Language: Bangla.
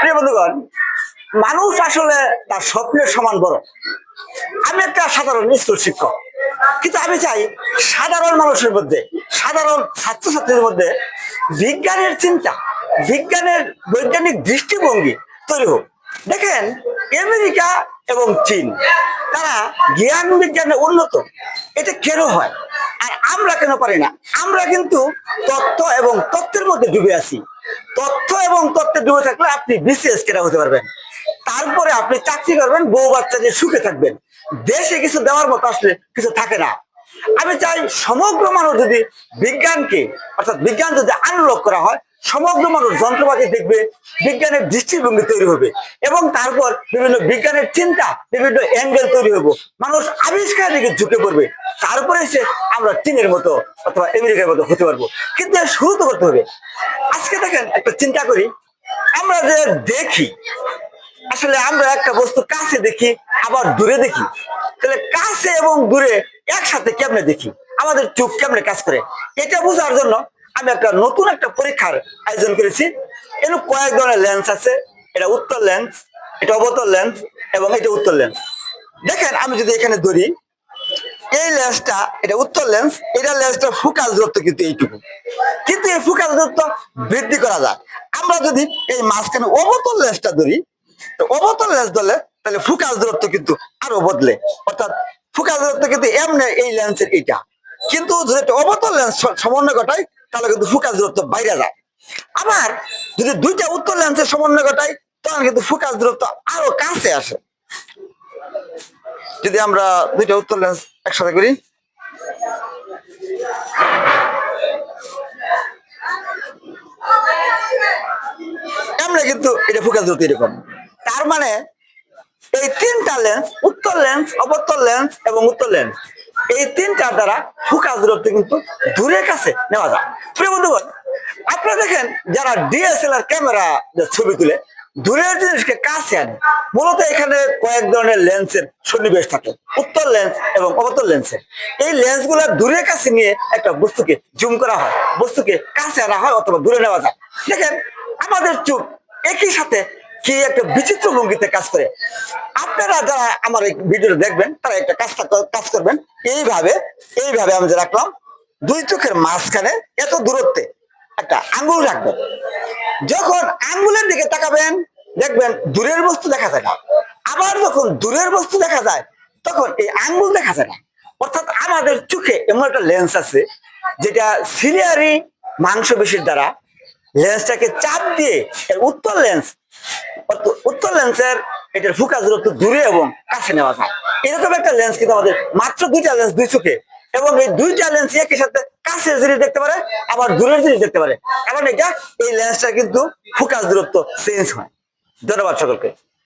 প্রিয় বন্ধুগণ, মানুষ আসলে তার স্বপ্নের সমান বড়। আমি একটা সাধারণ স্কুল শিক্ষক, কিন্তু আমি চাই সাধারণ মানুষের মধ্যে, সাধারণ ছাত্রছাত্রীদের মধ্যে বিজ্ঞানের চিন্তা, বিজ্ঞানের বৈজ্ঞানিক দৃষ্টিভঙ্গি তৈরি হোক। দেখেন, আমেরিকা এবং চীন, তারা জ্ঞান বিজ্ঞানে উন্নত এটা কেন হয়? আর আমরা কেন পারি না? আমরা কিন্তু তথ্য এবং তত্ত্বের মধ্যে ডুবে আছি। তথ্য এবং তথ্যে ডুবে থাকলে আপনি বিসিএস কেনা হতে পারবেন। তারপরে আপনি চাকরি করবেন, বউ বাচ্চা নিয়ে সুখে থাকবেন। দেশে কিছু দেওয়ার মতো আসলে কিছু থাকে না। আমি চাই সমগ্র মানুষ যদি বিজ্ঞানকে, অর্থাৎ বিজ্ঞান যদি আনলক করা হয়, সমগ্র মানুষ যন্ত্রপাতি দেখবে, বিজ্ঞানের দৃষ্টিভঙ্গি তৈরি হবে এবং তারপর বিভিন্ন বিজ্ঞানের চিন্তা, বিভিন্ন অ্যাঙ্গেল তৈরি হবে। মানুষ আবিষ্কারের দিকে ঝুঁকে পড়বে। তারপরে এসে আমরা চীনের মতো অথবা আমেরিকার মতো হতে পারব। কিন্তু শুরু তো করতে হবে। আজকে দেখেন, একটা চিন্তা করি। আমরা যে দেখি, আসলে আমরা একটা বস্তু কাছে দেখি, আবার দূরে দেখি। তাহলে কাছে এবং দূরে একসাথে কেমনে দেখি? আমাদের চোখ কেমনে কাজ করে? এটা বোঝার জন্য আমি একটা নতুন একটা পরীক্ষার আয়োজন করেছি। এর কয়েক ধরনের লেন্স আছে। এটা উত্তর লেন্স এটা অবতর লেন্স এবং এটা উত্তর লেন্স দেখেন, আমি যদি এখানে ধরি, এই লেন্সটা এটা উত্তর লেন্স এটা লেন্সটা ফোকাস দূরত্ব কিন্তু এইটুকু। কিন্তু এই ফোকাস দূরত্ব বৃদ্ধি করা যায়। আমরা যদি এই মাঝখানে অবতল লেন্সটা ধরি অবতল লেন্স ধরলে তাহলে ফোকাস দূরত্ব কিন্তু আরও বদলে। অর্থাৎ ফোকাস দূরত্ব কিন্তু এমনি এই লেন্সের এইটা। কিন্তু যদি অবতল লেন্স সমন্বয় ঘটায়, তাহলে কিন্তু ফোকাস দূরত্ব বাইরে যায়। আবার যদি দুইটা উত্তর লেন্সের সমন্বয় ঘটায় তখন কিন্তু ফোকাস দূরত্ব আরও কাছে আসে। যদি আমরা দুইটা উত্তর লেন্স একসাথে করি আমরা ফোকাস দূরত্ব এরকম। তার মানে এই তিনটা লেন্স উত্তর লেন্স অবতর লেন্স এবং উত্তর লেন্স এই তিনটার দ্বারা ফোকাস দূরত্ব কিন্তু দূরের কাছে নেওয়া যায়। প্রিয় বন্ধুগণ, আপনারা দেখেন যারা ডিএসএলআর ক্যামেরা ছবি তুলে, দূরের জিনিসকে কাছে আনে, মূলত এখানে কয়েক ধরনের লেন্সের সন্নিবেশ থাকে, উত্তর লেন্স এবং অবতর লেন্সের এই লেন্সগুলো দূরের কাছে নিয়ে একটা বস্তুকে জুম করা হয়, বস্তুকে কাছে আনা হয় অথবা দূরে নেওয়া যায়। দেখেন, আমাদের চোখ একই সাথে কি একটা বিচিত্র ভঙ্গিতে কাজ করে। আপনারা যারা আমার এই ভিডিও দেখবেন, তারা একটা কাজটা কাজ করবেন। এইভাবে এইভাবে আমি যে রাখলাম, দুই চোখের মাঝখানে এত দূরত্বে একটা আঙ্গুল রাখবেন। যখন আঙ্গুলের দিকে তাকাবেন, দেখবেন দূরের বস্তু দেখা যায় না। আবার যখন দূরের বস্তু দেখা যায়, তখন এই আঙ্গুল দেখা যায় না। অর্থাৎ আমাদের চোখে এমন একটা লেন্স আছে, যেটা সিলিয়ারি মাংসপেশির দ্বারা লেন্সটাকে চাপ দিয়ে উত্তর লেন্স উত্তর লেন্সের এটার ফোকাস দূরত্ব দূরে এবং কাছে নেওয়া যায়। এরকম একটা লেন্স কিন্তু আমাদের মাত্র দুইটা লেন্স দুই চোখে এবং এই দুইটা লেন্স একই সাথে কাছের জিনিস দেখতে পারে, আবার দূরের জিনিস দেখতে পারে। কারণ এটা এই লেন্সটা কিন্তু ফুকাস দূরত্ব চেঞ্জ হয়। ধন্যবাদ সকলকে।